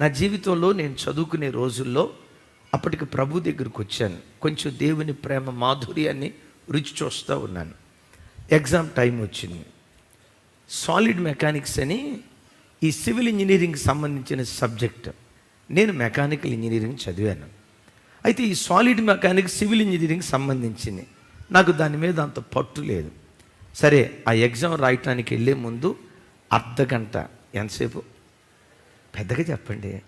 నా జీవితంలో నేను చదువుకునే రోజుల్లో అప్పటికి ప్రభు దగ్గరికి వచ్చాను. కొంచెం దేవుని ప్రేమ మాధుర్యాన్ని రుచి చూస్తూ ఉన్నాను. ఎగ్జామ్ టైం వచ్చింది. సాలిడ్ మెకానిక్స్ అని ఈ సివిల్ ఇంజనీరింగ్ సంబంధించిన సబ్జెక్ట్ నేను మెకానికల్ ఇంజనీరింగ్ చదివాను. అయితే ఈ సాలిడ్ మెకానిక్స్ సివిల్ ఇంజనీరింగ్ సంబంధించింది. నాకు దాని మీద అంత పట్టు లేదు. సరే ఆ ఎగ్జామ్ రాయటానికి వెళ్ళే ముందు అర్ధ గంట ఎంతసేపు? పెద్దగా చెప్పండి.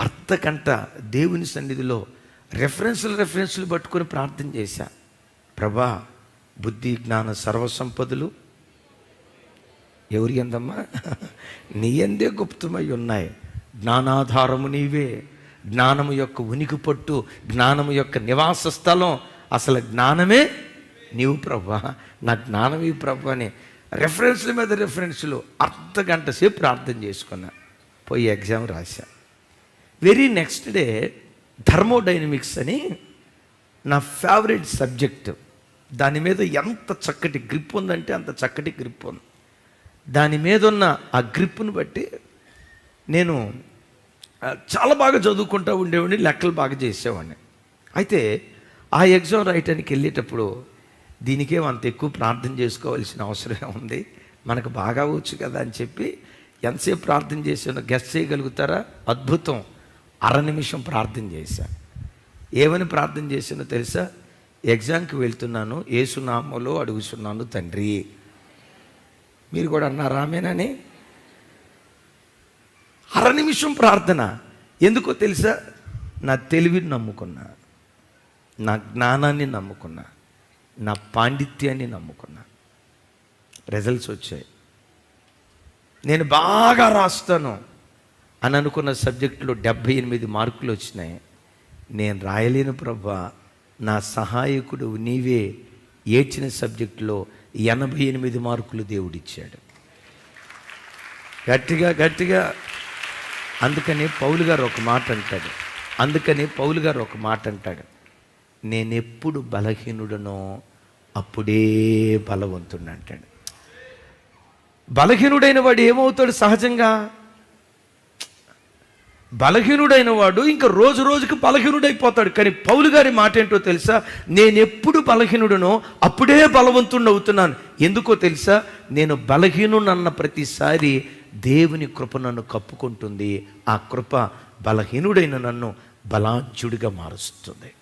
అర్థగంట దేవుని సన్నిధిలో రెఫరెన్సులు రెఫరెన్సులు పట్టుకొని ప్రార్థన చేశా. ప్రభా బుద్ధి జ్ఞాన సర్వసంపదలు ఎవరి ఎందమ్మా? నీ ఎందే గుప్తమై ఉన్నాయి. జ్ఞానాధారము నీవే. జ్ఞానము యొక్క ఉనికి పట్టు జ్ఞానము యొక్క నివాస స్థలం. అసలు జ్ఞానమే నీవు ప్రభా. నా జ్ఞానమే ప్రభు అని రెఫరెన్స్ల మీద రెఫరెన్స్లు అర్ధ గంట సేపు ప్రార్థన చేసుకున్నాను పోయి ఎగ్జామ్ రాశా. వెరీ నెక్స్ట్ డే థర్మోడైనమిక్స్ అని నా ఫేవరెట్ సబ్జెక్ట్. దాని మీద ఎంత చక్కటి గ్రిప్ ఉందంటే అంత చక్కటి గ్రిప్ ఉంది. దాని మీద ఉన్న ఆ గ్రిప్ను బట్టి నేను చాలా బాగా చదువుకుంటూ ఉండేవాడిని లెక్కలు బాగా చేసేవాడిని. అయితే ఆ ఎగ్జామ్ రాయటానికి వెళ్ళేటప్పుడు దీనికే అంత ఎక్కువ ప్రార్థన చేసుకోవాల్సిన అవసరం ఉంది మనకు బాగా వచ్చు కదా అని చెప్పి ఎంతసేపు ప్రార్థన చేశాను గెస్ట్ చేయగలుగుతారా? అద్భుతం. అర నిమిషం ప్రార్థన చేశాను ఏమని ప్రార్థన చేశానో తెలుసా? ఎగ్జామ్కి వెళ్తున్నాను ఏసునామలో అడుగుతున్నాను తండ్రి. మీరు కూడా అన్నారు ఆమెనని అర నిమిషం ప్రార్థన. ఎందుకో తెలుసా? నా తెలివిని నమ్ముకున్నా. నా జ్ఞానాన్ని నమ్ముకున్నా. నా పాండిత్యాన్ని నమ్ముకున్నా. రిజల్ట్స్ వచ్చాయి. నేను బాగా రాస్తాను అని అనుకున్న సబ్జెక్టులో డెబ్భై ఎనిమిది మార్కులు వచ్చినాయి. నేను రాయలేను ప్రభా. నా సహాయకుడు నీవే ఏడ్చిన సబ్జెక్టులో ఎనభై ఎనిమిది మార్కులు దేవుడిచ్చాడు. గట్టిగా గట్టిగా. అందుకని పౌలు గారు ఒక మాట అంటాడు. అందుకని పౌలు గారు ఒక మాట అంటాడు. నేనెప్పుడు బలహీనుడనో అప్పుడే బలవంతుడు అంటాడు. బలహీనుడైన వాడు ఏమవుతాడు సహజంగా? బలహీనుడైన వాడు ఇంకా రోజు రోజుకి బలహీనుడైపోతాడు. కానీ పౌలు గారి మాట ఏంటో తెలుసా? నేను ఎప్పుడు బలహీనుడనో అప్పుడే బలవంతుడిని అవుతున్నాను ఎందుకో తెలుసా? నేను బలహీనునన్న ప్రతిసారి దేవుని కృప నన్ను కప్పుకుంటుంది. ఆ కృప బలహీనుడైన నన్ను బలాంచుడిగా మారుస్తుంది.